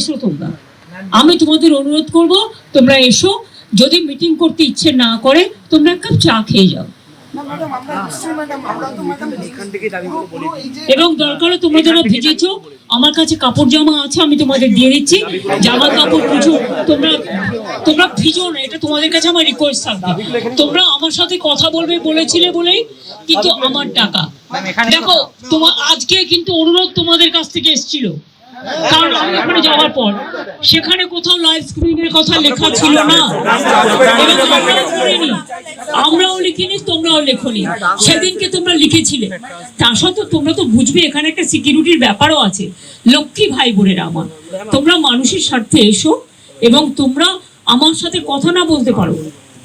এসো তোমরা। আমি তোমাদের অনুরোধ করব তোমরা এসো। যদি মিটিং করতে ইচ্ছে না করে তোমরা এক কাপ চা খেয়ে যাও। না ম্যাডাম আমরা নিশ্চয়ই ম্যাডাম আমরা তো ম্যাডাম এখান থেকে দাবিগুলো বলি এই যে এবং দরকার হলে তোমরা যারা ভিজেছো। আমার কাছে কাপড় জামা আছে আমি তোমাদের দিয়ে দিচ্ছি। জামা কাপড় কিছু তোমরা তোমরা ভিজো না এটা তোমাদের কাছে আমার রিকোয়েস্ট থাকবে। তোমরা আমার সাথে কথা বলবে বলেছিলে বলেই কিন্তু আমার টাকা। দেখো তোমার আজকে কিন্তু অনুরোধ তোমাদের কাছ থেকে এসেছিল। কারণ আমি ওখানে যাওয়ার পর, সেখানে কোথাও লাইভ স্ক্রিন কথা লেখা ছিল না। আমরাও আমরাও লিখিনি, তোমরাও লেখনি। সেদিনকে তোমরা লিখেছিলে। তা সত্ত্বেও তোমরা তো বুঝবে, এখানে একটা সিকিউরিটির ব্যাপারও আছে। লক্ষ্মী ভাই বোনেরা আমার, তোমরা মানুষের স্বার্থে এসো এবং তোমরা আমার সাথে কথা না বলতে পারো।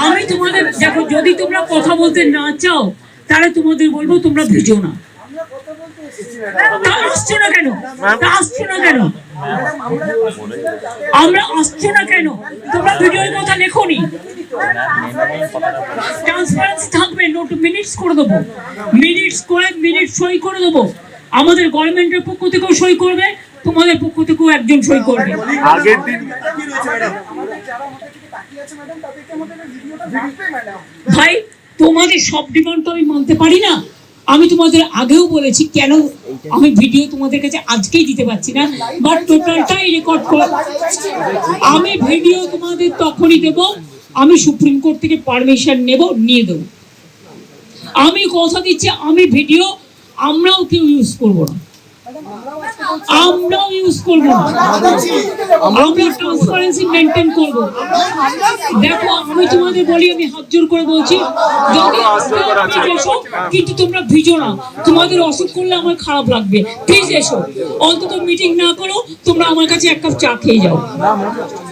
আমি তোমাদের দেখো যদি তোমরা কথা বলতে না চাও তাহলে তোমাদের বলব তোমরা ভেজো না। আমরা আসছো না কেন? আসছো না কেন? আমরা আমরা আসছো না কেন? তোমরা ভিডিওর কথা লেখোনি। ট্রান্সপারেন্স থাকবে নোট মিনিটস করে দেবো। মিনিটস করে মিনিট সই করে দেবো। আমাদের গভর্নমেন্টের পক্ষ থেকেও সই করবে তোমাদের পক্ষ থেকেও একজন সই করবে। আগের দিন ভাই তোমাদের সব ডিমান্ড তো আমি মানতে পারি না। আমি তোমাদের আগেও বলেছি কেন আমি ভিডিও তোমাদের কাছে আজকেই দিতে পারছি না বাট টোটালটাই রেকর্ড করে। আমি ভিডিও তোমাদের তখনই দেব আমি সুপ্রিম কোর্ট থেকে পারমিশন নেব নিয়ে দেবো। আমি কথা দিচ্ছি আমি ভিডিও আমরাও কেউ ইউজ করব না। আমরাও ইউজ করব আমরা ট্রান্সপারেন্সি মেনটেন করব। দেখো আমি তোমাদের বলি আমি হাত জোর করে বলছি যদি এসো কিন্তু তোমরা ভিজো না। তোমাদের অসুখ করলে আমার খারাপ লাগবে। প্লিজ এসো। অন্তত মিটিং না করো তোমরা আমার কাছে এক কাপ চা খেয়ে যাও।